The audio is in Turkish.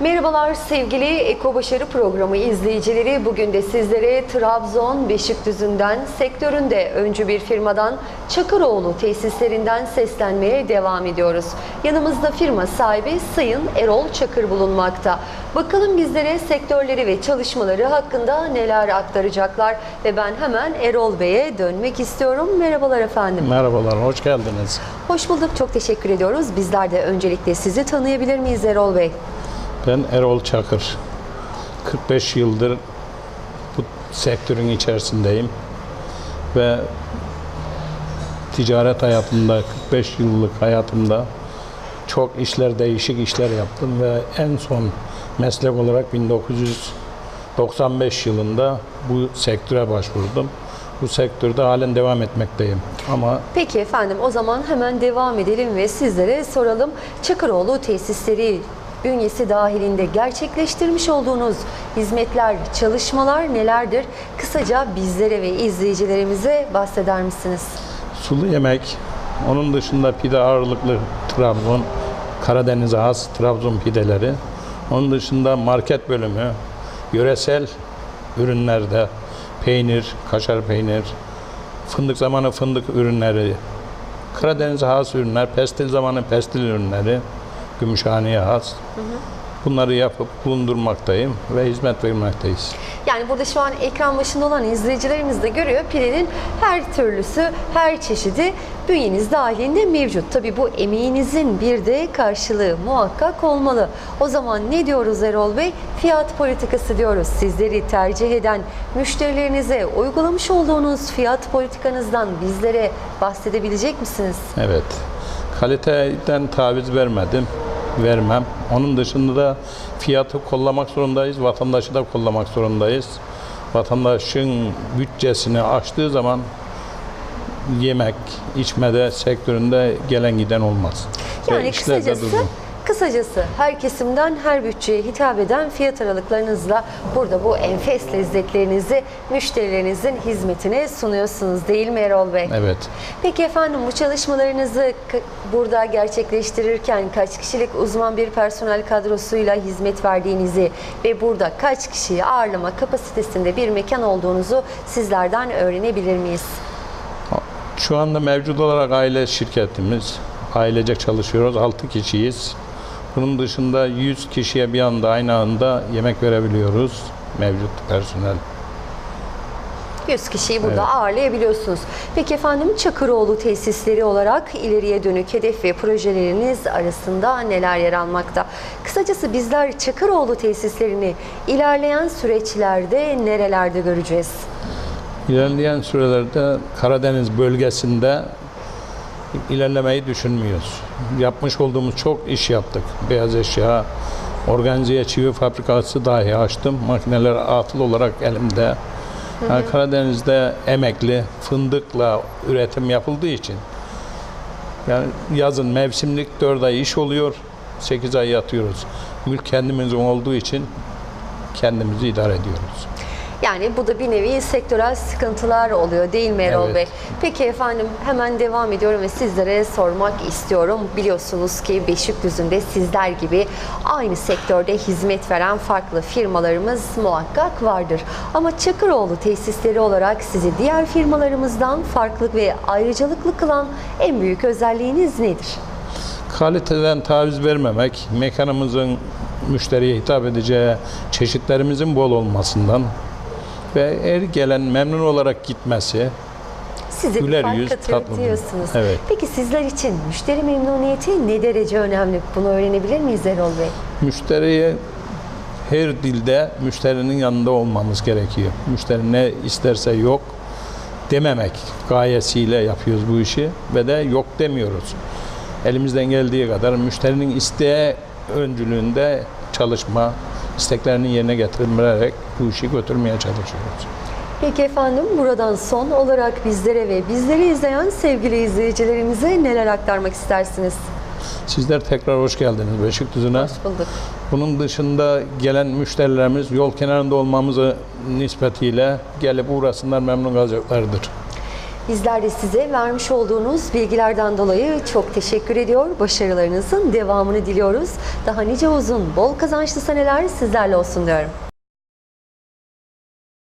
Merhabalar sevgili Eko Başarı Programı izleyicileri. Bugün de sizlere Trabzon Beşikdüzü'nden sektöründe öncü bir firmadan Çakıroğlu tesislerinden seslenmeye devam ediyoruz. Yanımızda firma sahibi Sayın Erol Çakır bulunmakta. Bakalım bizlere sektörleri ve çalışmaları hakkında neler aktaracaklar ve ben hemen Erol Bey'e dönmek istiyorum. Merhabalar efendim. Merhabalar, hoş geldiniz. Hoş bulduk, çok teşekkür ediyoruz. Bizler de öncelikle sizi tanıyabilir miyiz Erol Bey? Ben Erol Çakır. 45 yıldır bu sektörün içerisindeyim. Ve ticaret hayatımda, 45 yıllık hayatımda çok işler, değişik işler yaptım ve en son meslek olarak 1995 yılında bu sektöre başvurdum. Bu sektörde halen devam etmekteyim. Ama Peki efendim o zaman hemen devam edelim ve sizlere soralım. Çakıroğlu tesisleri bünyesi dahilinde gerçekleştirmiş olduğunuz hizmetler, çalışmalar nelerdir? Kısaca bizlere ve izleyicilerimize bahseder misiniz? Sulu yemek, onun dışında pide ağırlıklı Trabzon, Karadeniz'e has Trabzon pideleri. Onun dışında market bölümü, yöresel ürünlerde peynir, kaşar peynir, fındık zamanı fındık ürünleri, Karadeniz'e has ürünler, pestil zamanı pestil ürünleri, Gümüşhane'ye has. Bunları yapıp bulundurmaktayım ve hizmet vermekteyiz. Yani burada şu an ekran başında olan izleyicilerimiz de görüyor. Pidenin her türlüsü, her çeşidi bünyeniz dahilinde mevcut. Tabii bu emeğinizin bir de karşılığı muhakkak olmalı. O zaman ne diyoruz Erol Bey? Fiyat politikası diyoruz. Sizleri tercih eden müşterilerinize uygulamış olduğunuz fiyat politikanızdan bizlere bahsedebilecek misiniz? Evet. Kaliteden taviz vermedim. Vermem. Onun dışında da fiyatı kollamak zorundayız. Vatandaşı da kollamak zorundayız. Vatandaşın bütçesini aştığı zaman yemek, içmede sektöründe gelen giden olmaz. Ve Yani de kısacası. Kısacası her kesimden her bütçeye hitap eden fiyat aralıklarınızla burada bu enfes lezzetlerinizi müşterilerinizin hizmetine sunuyorsunuz değil mi Erol Bey? Evet. Peki efendim bu çalışmalarınızı burada gerçekleştirirken kaç kişilik uzman bir personel kadrosuyla hizmet verdiğinizi ve burada kaç kişiyi ağırlama kapasitesinde bir mekan olduğunuzu sizlerden öğrenebilir miyiz? Şu anda mevcut olarak aile şirketimiz. Ailecek çalışıyoruz. 6 kişiyiz. Bunun dışında 100 kişiye bir anda aynı anda yemek verebiliyoruz. Mevcut personel. 100 kişiyi burada Evet. ağırlayabiliyorsunuz. Peki efendim Çakıroğlu tesisleri olarak ileriye dönük hedef ve projeleriniz arasında neler yer almakta? Kısacası bizler Çakıroğlu tesislerini ilerleyen süreçlerde nerelerde göreceğiz? İlerleyen sürelerde Karadeniz bölgesinde ilerlemeyi düşünmüyoruz. Yapmış olduğumuz çok iş yaptık. Beyaz eşya, organize çivi fabrikası dahi açtım. Makineler atıl olarak elimde. Yani Karadeniz'de emekli fındıkla üretim yapıldığı için yani yazın mevsimlik 4 ay iş oluyor, 8 ay yatıyoruz. Mülk kendimizin olduğu için kendimizi idare ediyoruz. Yani bu da bir nevi sektörel sıkıntılar oluyor değil mi Erol Evet. Bey? Peki efendim hemen devam ediyorum ve sizlere sormak istiyorum. Biliyorsunuz ki Beşikdüzü'nde sizler gibi aynı sektörde hizmet veren farklı firmalarımız muhakkak vardır. Ama Çakıroğlu tesisleri olarak sizi diğer firmalarımızdan farklı ve ayrıcalıklı kılan en büyük özelliğiniz nedir? Kaliteden taviz vermemek, mekanımızın müşteriye hitap edeceği çeşitlerimizin bol olmasından ve her gelen memnun olarak gitmesi. Size Güler bir yüz, tatlı diyorsunuz. Evet. Peki sizler için müşteri memnuniyeti ne derece önemli? Bunu öğrenebilir miyiz Erol Bey? Müşteriye her dilde müşterinin yanında olmamız gerekiyor. Müşteri ne isterse yok dememek gayesiyle yapıyoruz bu işi ve de yok demiyoruz. Elimizden geldiği kadar müşterinin isteğe öncülüğünde çalışma, isteklerini yerine getirerek bu işi götürmeye çalışıyoruz. Peki efendim buradan son olarak bizlere ve bizleri izleyen sevgili izleyicilerimize neler aktarmak istersiniz? Sizler tekrar hoş geldiniz Beşikdüzü'ne. Hoş bulduk. Bunun dışında gelen müşterilerimiz yol kenarında olmamızı nispetiyle gelip uğrasınlar memnun kalacaklardır. Bizler de size vermiş olduğunuz bilgilerden dolayı çok teşekkür ediyor. Başarılarınızın devamını diliyoruz. Daha nice uzun, bol kazançlı seneler sizlerle olsun diyorum.